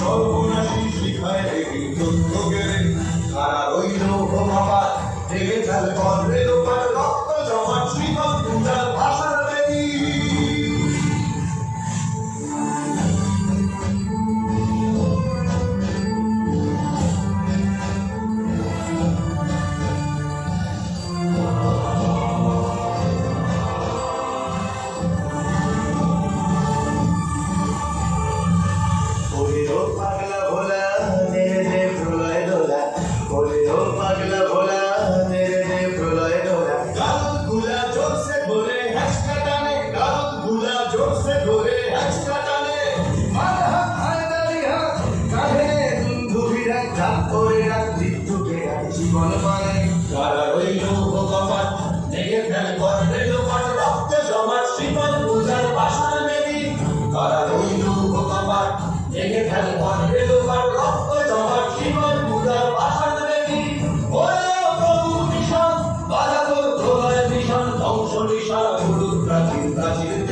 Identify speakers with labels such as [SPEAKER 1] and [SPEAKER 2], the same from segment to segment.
[SPEAKER 1] সর্বনাশী শিখায় কিন্তু তথ্য
[SPEAKER 2] জীবন মানে
[SPEAKER 1] কারা রইল ভগবান লেগে ফেল গর্বে লোপার রক্ত জমা শিকল পূজার ভাষার বেদি কারা রইল ভগবান লেগে ফেল গর্বে লোপার রক্ত জমা শিকল পূজার ভাষার বেদি ওরে প্রভু মিশন বাধা তোর প্রলয় মিশন ধ্বংস নিশান গুরু প্রাচীর প্রাচীর।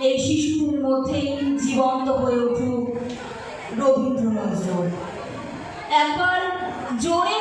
[SPEAKER 3] এই শিশুর মধ্যেই জীবন্ত হয়ে উঠুক রবীন্দ্র নজরুল একবার জোরে